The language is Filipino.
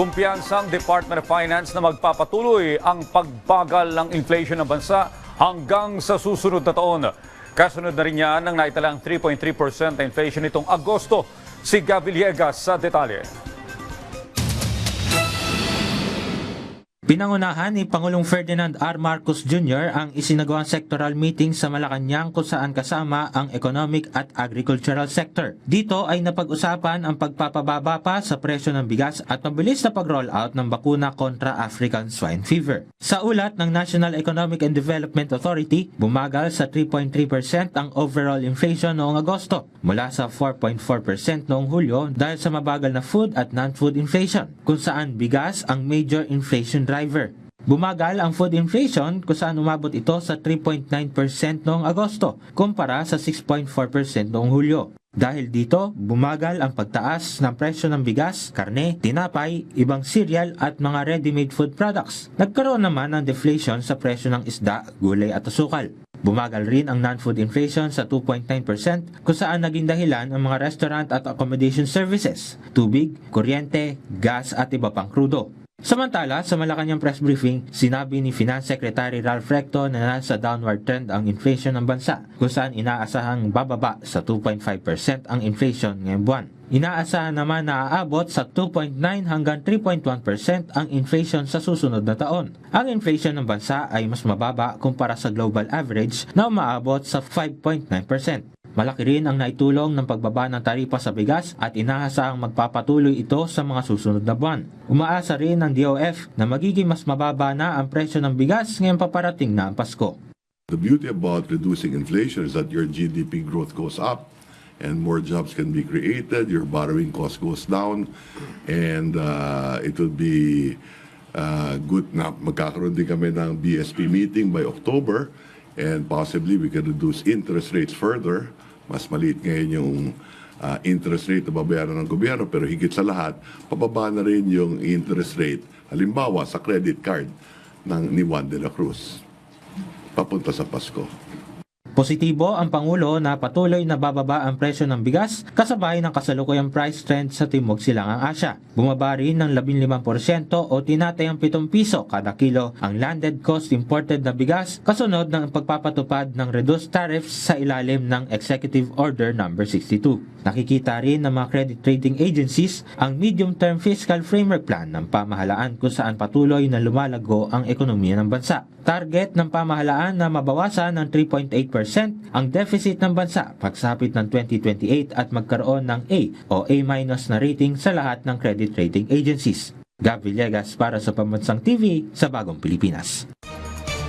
Kumpiyansang Department of Finance na magpapatuloy ang pagbagal ng inflation ng bansa hanggang sa susunod na taon. Kasunod na rin yan ng naitalang 3.3% na inflation nitong Agosto. Si Gabi Liegas sa detalye. Pinangunahan ni Pangulong Ferdinand R. Marcos Jr. ang isinagawang sectoral meeting sa Malacanang kung saan kasama ang economic at agricultural sector. Dito ay napag-usapan ang pagpapababa pa sa presyo ng bigas at mabilis na pag-roll out ng bakuna kontra African swine fever. Sa ulat ng National Economic and Development Authority, bumagal sa 3.3% ang overall inflation noong Agosto mula sa 4.4% noong Hulyo dahil sa mabagal na food at non-food inflation kung saan bigas ang major inflation driver. Bumagal ang food inflation kung saan umabot ito sa 3.9% noong Agosto kumpara sa 6.4% noong Hulyo. Dahil dito, bumagal ang pagtaas ng presyo ng bigas, karne, tinapay, ibang cereal at mga ready-made food products. Nagkaroon naman ng deflation sa presyo ng isda, gulay at asukal. Bumagal rin ang non-food inflation sa 2.9% kung saan naging dahilan ang mga restaurant at accommodation services, tubig, kuryente, gas at iba pang krudo. Samantala, sa Malacanang press briefing, sinabi ni Finance Secretary Ralph Recto na nasa downward trend ang inflation ng bansa kung saan inaasahang bababa sa 2.5% ang inflation ngayong buwan. Inaasahan naman na aabot sa 2.9 hanggang 3.1% ang inflation sa susunod na taon. Ang inflation ng bansa ay mas mababa kumpara sa global average na umaabot sa 5.9%. Malaki rin ang naitulong ng pagbaba ng taripa sa bigas at inaasahang magpapatuloy ito sa mga susunod na buwan. Umaasa rin ng DOF na magiging mas mababa na ang presyo ng bigas ngayong paparating na ang Pasko. The beauty about reducing inflation is that your GDP growth goes up and more jobs can be created, your borrowing cost goes down, and uh, it will be uh, good na magkakaroon din kami ng BSP meeting by October and possibly we can reduce interest rates further. Mas maliit ngayon yung uh, interest rate na babayaran ng gobyerno pero higit sa lahat, pababa na rin yung interest rate. Halimbawa, sa credit card ng ni Juan de la Cruz papunta sa Pasko. Positibo ang Pangulo na patuloy na bababa ang presyo ng bigas kasabay ng kasalukuyang price trend sa Timog Silangang Asya. Bumaba rin ng 15% o tinatayang 7 piso kada kilo ang landed cost imported na bigas kasunod ng pagpapatupad ng reduced tariffs sa ilalim ng Executive Order No. 62. Nakikita rin ng mga credit rating agencies ang medium-term fiscal framework plan ng pamahalaan kung saan patuloy na lumalago ang ekonomiya ng bansa. Target ng pamahalaan na mabawasan ng 3.8% ang deficit ng bansa pagsapit ng 2028 at magkaroon ng A o A- na rating sa lahat ng credit rating agencies. Gab Villegas para sa Pambansang TV sa Bagong Pilipinas.